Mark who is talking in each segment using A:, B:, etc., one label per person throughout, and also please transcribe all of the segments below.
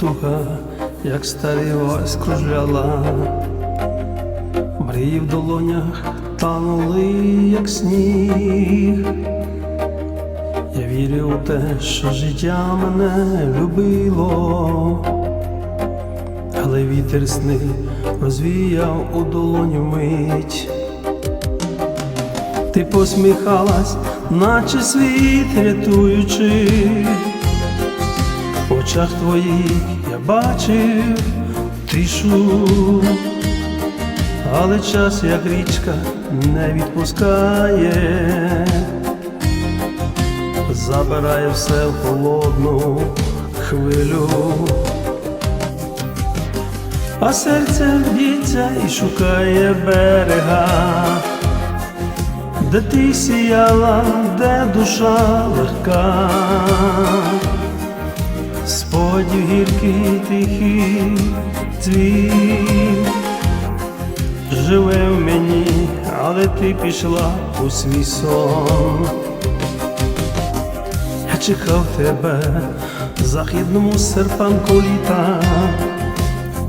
A: духа, як старий ось кружляла, мрії в долонях танули, як сніг. Я вірю у те, що життя мене любило, але вітер сни розвіяв у долоні мить. Ти посміхалась, наче світ рятуючи. Очах твоїх я бачив тишу, але час, як річка, не відпускає, забирає все в холодну хвилю, а серце б'ється і шукає берега. Де ти сіяла, де душа легка, сподів гіркий тихий цвіт живе в мені, але ти пішла у свій сон. Я чекав тебе в західному серпанку літа,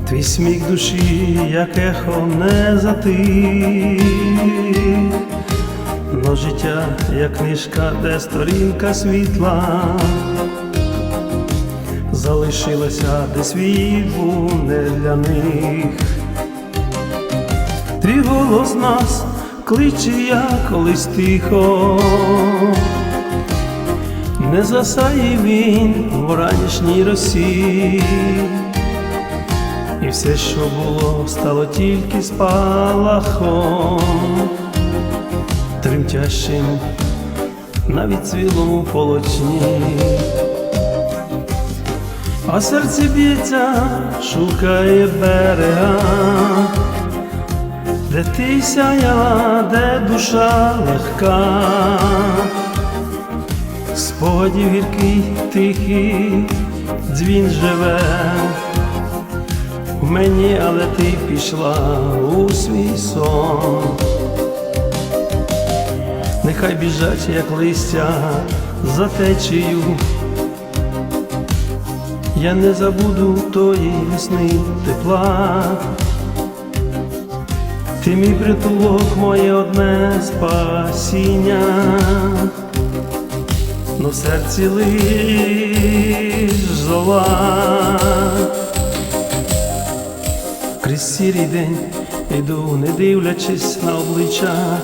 A: твій сміх душі, як ехо не затих. Но життя, як книжка, де сторінка світла, залишилася, де світ не для них. Твій голос нас кличе, я колись тихо, не засає він в ранішній росі, і все, що було, стало тільки спалахом. Тремтящим навіть цвілому полочні, а серце б'ється, шукає берега, де ти сяяла, де душа легка, сподів гіркий, тихий, дзвін живе. В мені, але ти пішла у свій сон нехай біжать, як листя за течею. Я не забуду тої весни тепла, ти мій притулок, моє одне спасіння, но в серці лиш зола. Крізь сірий день іду, не дивлячись на обличчя.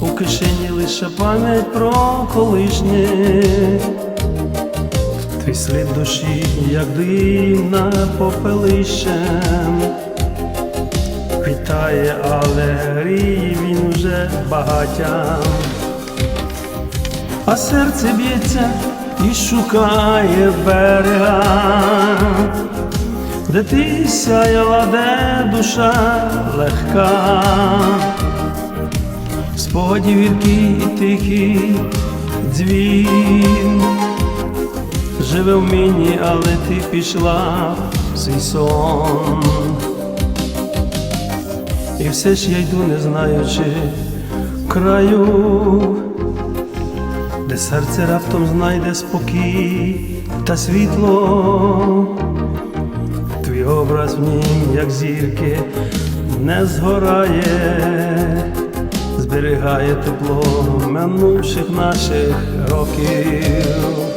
A: У кишені лише пам'ять про колишнє, твій слід душі, як дим над попелищем, вітає, але гріє він уже багатям, а серце б'ється і шукає берега, де ти сяяла, де душа легка. Споді віркий і тихий дзвін живе в мені, але ти пішла в свій сон. І все ж я йду, не знаючи краю, де серце раптом знайде спокій та світло, твій образ в нім, як зірки, не згорає зберігає тепло минувших наших років.